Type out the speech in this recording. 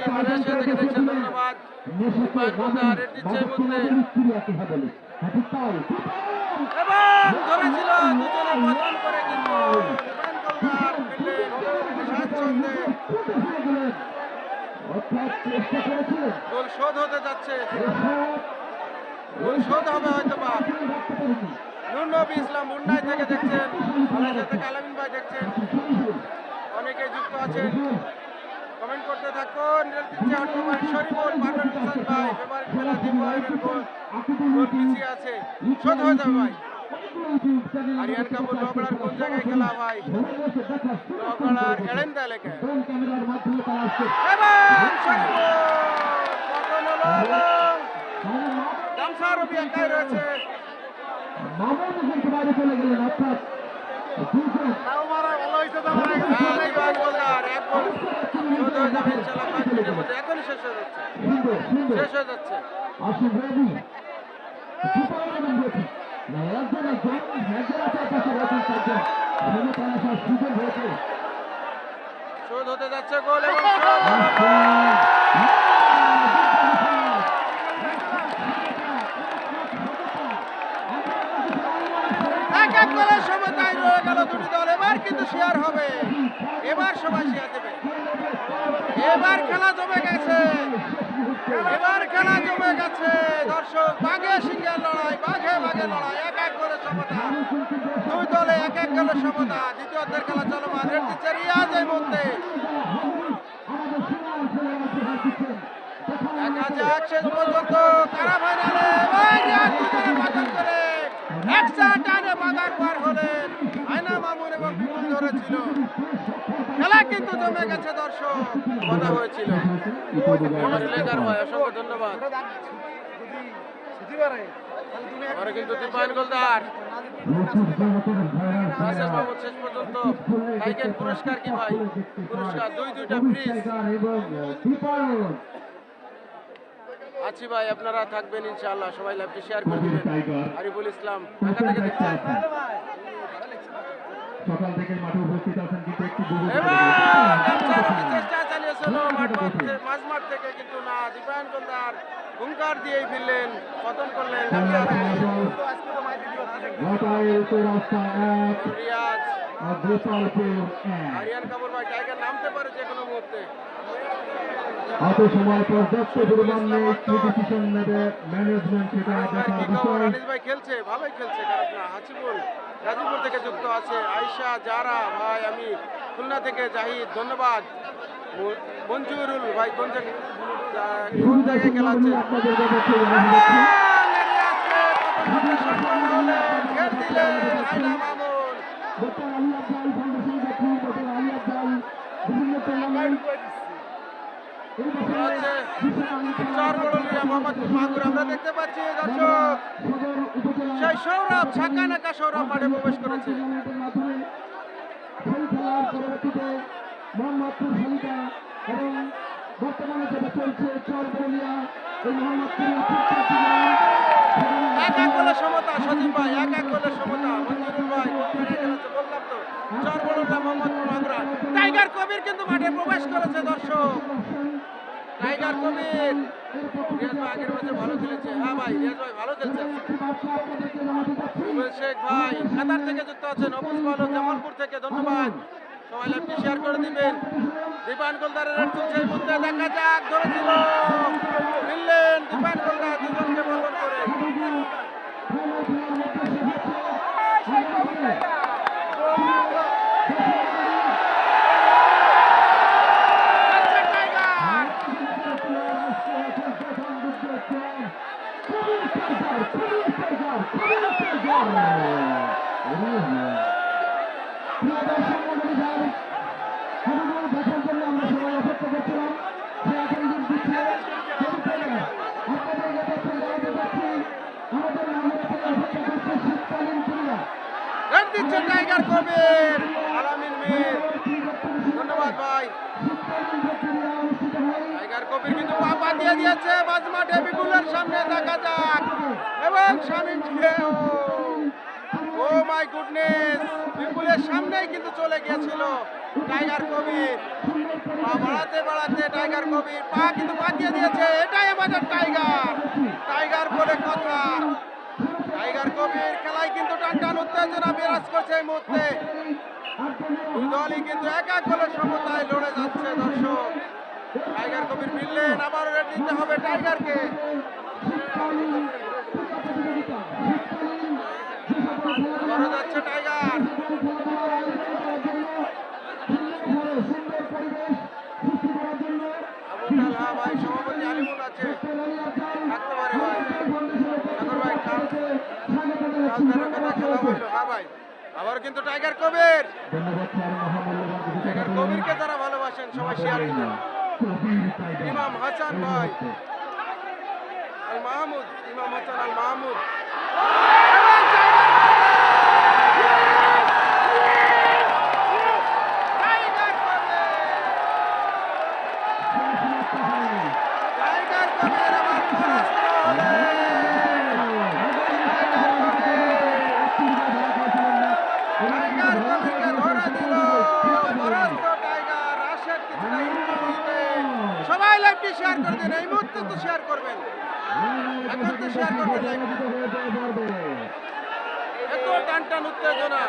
তাই এবং ধরেছিল দুজনে বদল শোধ হবে হয়তো বা রাখতে পারেনি নুর নবী ইসলাম মুন্নাই থেকে দেখছেন মালয়েশিয়া থেকে আলামিন ভাই দেখছেন অনেকে যুক্ত আছেন। কমেন্ট করতে থাকুন। শরীফুল পারভেজ হোসেন ভাই। ফেভারিট খেলা জিম্বাবুয়ের গোল। গোল পিছিয়ে আছে। শোধ হয়ে যাবে ভাই। আরিয়ান কাপুর লগড়ার কোন জায়গায় খেলা ভাই লগড়ার এড়েন্দা এলাকায়। হলো রবি একাই রয়েছে। মামুন কিন্তু বাইরে চলে গেলেন অর্থাৎ দুজন। হ্যাঁ, দিবান এখনই শেষ হয়ে যাচ্ছে শেষ হয়ে যাচ্ছে। শোধ হতে যাচ্ছে গোল এবং এবার খেলা জমে গেছে। এবার খেলা জমে গেছে। দর্শক, বাঘে সিংহের লড়াই, বাঘে বাঘে লড়াই, এক এক করে সমতা। দুই দলে এক এক গেল সমতা। দ্বিতীয় খেলা চলমান। রেড দিচ্ছে রিয়াজ এই মুহূর্তে। দেখা যাক শেষ পর্যন্ত কারা করে। একশো টানে বাগান পার হলেন। আয়না মামুন এবং বিপুল ধরেছিল। কিন্তু জমে গেছে, দর্শক। কথা হয়েছিল। ধন্যবাদ। পুরস্কার কি ভাই? পুরস্কার, দুই, দুইটা ফ্রিজ আছি ভাই, আপনারা থাকবেন ইনশাআল্লাহ। সবাই লাইভটি শেয়ার করে দিবেন। আরিফুল ইসলাম, ঢাকা থেকে সকাল থেকে মাঠে উপস্থিত আছেন কিন্তু একটু চেষ্টা চালিয়েছিল মাঠ মাঠ মাঝ মাঠ থেকে কিন্তু না গোলদার হুঙ্কার দিয়েই ফিরলেন পতন করলেন আরিয়ান কাপুর ভাই টাইগার নামতে পারে যে কোনো মুহূর্তে। অত সময় পর্যাপ্ত পরিমাণে কি ডিসিশন নেবে। ম্যানেজমেন্ট সেটা আনিস দেখার খবর? বিষয়। ভাই খেলছে ভালোই খেলছে খারাপ না। হাসিবুল গাজীপুর থেকে যুক্ত আছে আয়শা জারা ভাই আমি খুলনা থেকে জাহিদ ধন্যবাদ। মঞ্জুরুল ভাই কোন জায়গায় খেলাচ্ছে বিভিন্ন টুর্নামেন্ট এই বছরে বিশাল আলী আমরা দেখতে পাচ্ছি দর্শক। সেই সৌরভ, ছাকা নাকা সৌরভ মাঠে প্রবেশ করেছে। মোহাম্মদপুর হালিকা এবং বর্তমানে যেটা চলছে, চরবলিয়া, এই মোহাম্মদপুরের এক এক সমতা, সজীব ভাই, এক এক গোলের সমতা, মঞ্জুরুল ভাই তো চরবলুল্লাহ মোহাম্মদ মাগরা টাইগার কবির কিন্তু মাঠে প্রবেশ করেছে, দর্শক। টাইগার কবির। রিয়াজ ভালো খেলেছে। হ্যাঁ ভাই, রিয়াজ ভাই ভালো খেলছে। ভাই কাতার থেকে যুক্ত আছেন অবুজ ভালো জামালপুর থেকে, ধন্যবাদ। সবাই লাইভটি শেয়ার করে দিবেন। দীপায়ন গোলদারের রেড চলছে এই দেখা যাক, ধরেছিল। ফিরলেন দীপায়ন গোলদার, দুজনকে বলন করে আচ্ছা, টাইগার দেখার জন্য আমরা সবাই অপেক্ষা করছিলাম যে এখন দিচ্ছে আপনাদের কাছে জানাতে চাচ্ছি আমাদের আমরা অপেক্ষা করছে শীতকালীন ক্রীড়া রেড দিচ্ছে টাইগার কবির আলামিন মীর। ধন্যবাদ ভাই। টাইগার কবির কিন্তু পাপা দিয়ে দিয়েছে মাঝ মাঠে বিপুলের সামনে দেখা যাক। এবং শামিম ও মাই গুডনেস, বিপুলের সামনেই কিন্তু চলে গিয়েছিল টাইগার কবির পা বাড়াতে বাড়াতে টাইগার কবির পা কিন্তু পাতিয়ে দিয়েছে, এটাই আমাদের টাইগার বলে কথা টাইগার কবির খেলায় কিন্তু টান টান উত্তেজনা বিরাজ করছে এই মুহূর্তে। দলই কিন্তু এক এক গোলের সমতায় লড়ে যাচ্ছে, দর্শক। টাইগার কবির মিললেন আবার রেড দিতে হবে টাইগারকে। আবারও যাচ্ছে টাইগার। ভাই, সভাপতি আলিমুল আছে থাকতে পারে ভাই সাগর ভাই কাল কাল তেরো কথা খেলা হইল হ্যাঁ ভাই আবার কিন্তু টাইগার কবির। টাইগার কবিরকে যারা ভালোবাসেন সবাই শেয়ার দিবেন ইমাম হাসান ভাই। আল মাহমুদ ইমাম হাসান আল মাহমুদ। সবাই লাইভটি শেয়ার করে দেন এই মুহূর্তে তো শেয়ার করবেন। এখন তো শেয়ার করবেন এত টান টান উত্তেজনা